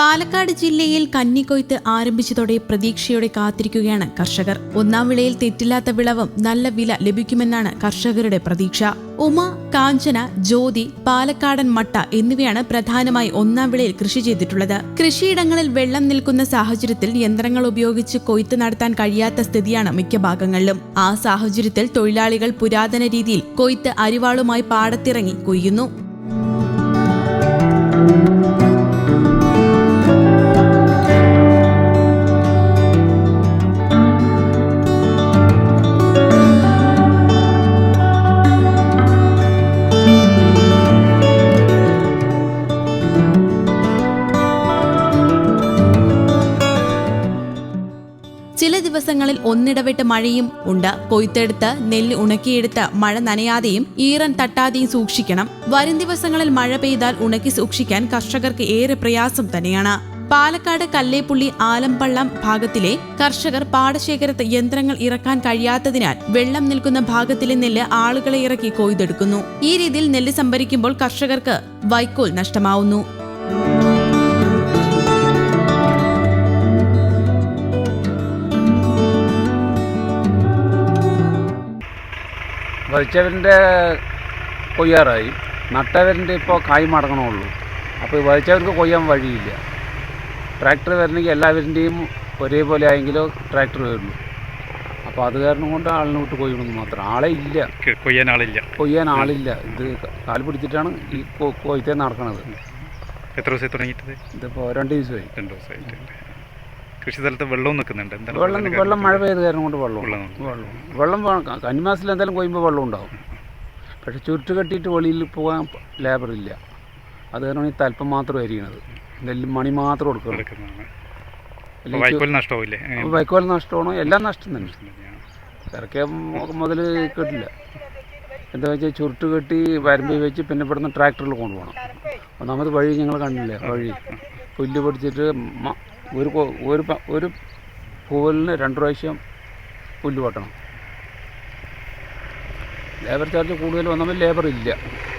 പാലക്കാട് ജില്ലയിൽ കന്നിക്കൊയ്ത്ത് ആരംഭിച്ചതോടെ പ്രതീക്ഷയോടെ കാത്തിരിക്കുകയാണ് കർഷകർ. ഒന്നാം വിളയിൽ തെറ്റില്ലാത്ത വിളവും നല്ല വില ലഭിക്കുമെന്നാണ് കർഷകരുടെ പ്രതീക്ഷ. ഉമ കാഞ്ചന ജ്യോതി പാലക്കാടൻ മട്ട എന്നിവയാണ് പ്രധാനമായി ഒന്നാം വിളയിൽ കൃഷി ചെയ്തിട്ടുള്ളത്. കൃഷിയിടങ്ങളിൽ വെള്ളം നിൽക്കുന്ന സാഹചര്യത്തിൽ യന്ത്രങ്ങൾ ഉപയോഗിച്ച് കൊയ്ത്ത് നടത്താൻ കഴിയാത്ത സ്ഥിതിയാണ് മിക്ക ഭാഗങ്ങളിലും. ആ സാഹചര്യത്തിൽ തൊഴിലാളികൾ പുരാതന രീതിയിൽ കൊയ്ത്ത് അരിവാളുമായി പാടത്തിറങ്ങി കൊയ്യുന്നു. ചില ദിവസങ്ങളിൽ ഒന്നിടവിട്ട് മഴയും ഉണ്ട്. കൊയ്ത്തെടുത്ത് നെല്ല് ഉണക്കിയെടുത്ത് മഴ നനയാതെയും ഈറൻ തട്ടാതെയും സൂക്ഷിക്കണം. വരും ദിവസങ്ങളിൽ മഴ പെയ്താൽ ഉണക്കി സൂക്ഷിക്കാൻ കർഷകർക്ക് ഏറെ പ്രയാസം തന്നെയാണ്. പാലക്കാട് കല്ലേപ്പുള്ളി ആലമ്പള്ളം ഭാഗത്തിലെ കർഷകർ പാടശേഖരത്ത് യന്ത്രങ്ങൾ ഇറക്കാൻ കഴിയാത്തതിനാൽ വെള്ളം നിൽക്കുന്ന ഭാഗത്തിലെ നെല്ല് ആളുകളെ ഇറക്കി കൊയ്തെടുക്കുന്നു. ഈ രീതിയിൽ നെല്ല് സംഭരിക്കുമ്പോൾ കർഷകർക്ക് വൈക്കോൽ നഷ്ടമാവുന്നു. വരിച്ചവരിന്റെ കൊയ്യാറായി. നട്ടവരിന്റെ ഇപ്പോൾ കായ് മടങ്ങണമുള്ളൂ അപ്പോൾ വലിച്ചവർക്ക് കൊയ്യാൻ വഴിയില്ല. ട്രാക്ടർ വരണമെങ്കിൽ എല്ലാവരിന്റെയും ഒരേപോലെ ആയെങ്കിലോ ട്രാക്ടർ വരുള്ളൂ. അപ്പോൾ അത് കാരണം കൊണ്ട് ആളിനെ വിട്ട് കൊയ്യണമെന്ന് മാത്രം. ആളെ ഇല്ല. കൊയ്യാൻ ആളില്ല. കൊയ്യാൻ ആളില്ല. ഇത് കാൽ പിടിച്ചിട്ടാണ് ഈ കൊയ്ത്തേ നടക്കണത്. എത്ര ദിവസമായി തുടങ്ങിയിട്ടത്? ഇതിപ്പോൾ രണ്ട് ദിവസമായി. രണ്ട് ദിവസമായിട്ട്. കൃഷി സ്ഥലത്ത് വെള്ളവും നിൽക്കുന്നുണ്ട്. വെള്ളം വെള്ളം? മഴ പെയ്ത് കാരണം കൊണ്ട് വെള്ളം വെള്ളം. വെള്ളം കന്നിമാസത്തിൽ എന്തായാലും കൊയ്യുമ്പോൾ വെള്ളം ഉണ്ടാവും. പക്ഷെ ചുരുട്ട് കെട്ടിയിട്ട് വെളിയിൽ പോകാൻ ലേബർ ഇല്ല. അത് കാരണം ഈ തൽപ്പം മാത്രം അരിയണത്. നെല്ല് മണി മാത്രം കൊടുക്കണം. വൈക്കോൽ നഷ്ടമാണോ? എല്ലാം നഷ്ടം തന്നെ. ഇറക്കിയ മുതൽ കിട്ടില്ല. എന്താ വെച്ചാൽ ചുരുട്ട് കെട്ടി വരമ്പി വെച്ച് പിന്നെ ഇവിടുന്ന് ട്രാക്ടറിൽ കൊണ്ടുപോകണം. ഒന്നാമത് വഴി ഞങ്ങൾ കണ്ടില്ല? വഴി. പുല്ല് പൊടിച്ചിട്ട് ഒരു ഒരു ഒരു പൂവലിന് രണ്ട് പ്രാവശ്യം പുല്ല് വെട്ടണം. ലേബർ ചാർജ് കൂടുതൽ വന്നപ്പോൾ ലേബർ ഇല്ല.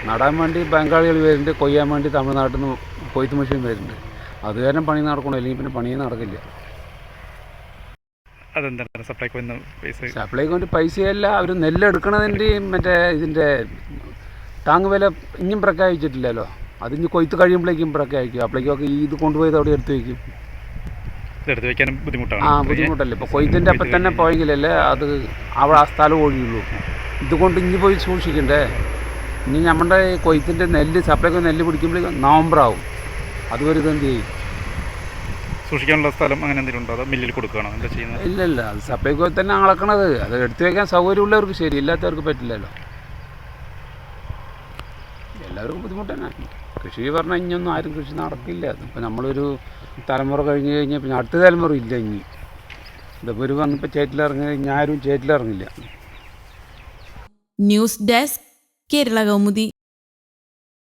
നടാൻ വേണ്ടി ബംഗാളികൾ വരുന്നുണ്ട് കൊയ്യാൻ വേണ്ടി തമിഴ്നാട്ടിൽ നിന്ന് കൊയ്ത്ത് മെഷീൻ വരുന്നുണ്ട്. അത് കാരണം പണി നടക്കണം അല്ലെങ്കിൽ പിന്നെ പണി നടക്കില്ല. അതെന്താണ് സപ്ലൈക്കോ പൈസ? സപ്ലൈക്ക് വേണ്ടി പൈസയല്ല അവർ നെല്ലെടുക്കണതിന്റെയും മറ്റേ ഇതിന്റെ താങ്ങ് വില ഇനിയും പ്രഖ്യാപിച്ചിട്ടില്ലല്ലോ. അത് ഇനി കൊയ്ത്ത് കഴിയുമ്പോഴേക്കും പ്രഖ്യാപിക്കും. അപ്പോഴേക്കൊക്കെ ഈ ഇത് കൊണ്ടുപോയത് അവിടെ എടുത്ത് വയ്ക്കും. ഇതെടുത്ത് വെക്കാനും ബുദ്ധിമുട്ടാണ്. ആ ബുദ്ധിമുട്ടല്ലേ? ഇപ്പോൾ കൊയ്ത്തിന്റെ അപ്പം തന്നെ പോയെങ്കിലല്ലേ അത് അവിടെ ആ സ്ഥലം ഒഴിയുള്ളൂ. ഇതുകൊണ്ട് ഇനി പോയി സൂക്ഷിക്കണ്ടേ? ഇനി നമ്മുടെ കൊയ്ത്തിന്റെ നെല്ല് സപ്ലൈക്ക് നെല്ല് പിടിക്കുമ്പോഴേക്കും നവംബറാവും. അതുവരെ ഇതെന്ത് ചെയ്യും? സൂക്ഷിക്കാനുള്ള സ്ഥലം അങ്ങനെ എന്തെങ്കിലും ഉണ്ടോ? അതോ മില്ലിൽ കൊടുക്കുകയാണോ? എന്താ ചെയ്യുന്നത്? ഇല്ല ഇല്ല അത് സപ്ലൈക്കോ തന്നെ അളക്കണത്. അത് എടുത്തു വെക്കാൻ സൗകര്യമുള്ളവർക്ക് ശരി ഇല്ലാത്തവർക്ക് പറ്റില്ലല്ലോ. എല്ലാവർക്കും ബുദ്ധിമുട്ട് തന്നെ. കൃഷി പറഞ്ഞാൽ ഇനിയൊന്നും ആരും കൃഷി നടക്കില്ല. ഇപ്പം നമ്മളൊരു തലമുറ കഴിഞ്ഞ് കഴിഞ്ഞാൽ പിന്നെ അടുത്ത തലമുറ ഇല്ല ഇനി. ഇതിപ്പോൾ ഒരു വന്നിപ്പോൾ ചേറ്റിലിറങ്ങി കഴിഞ്ഞാൽ ആരും ചേറ്റിലിറങ്ങില്ല. News desk Kerala Kaumudi.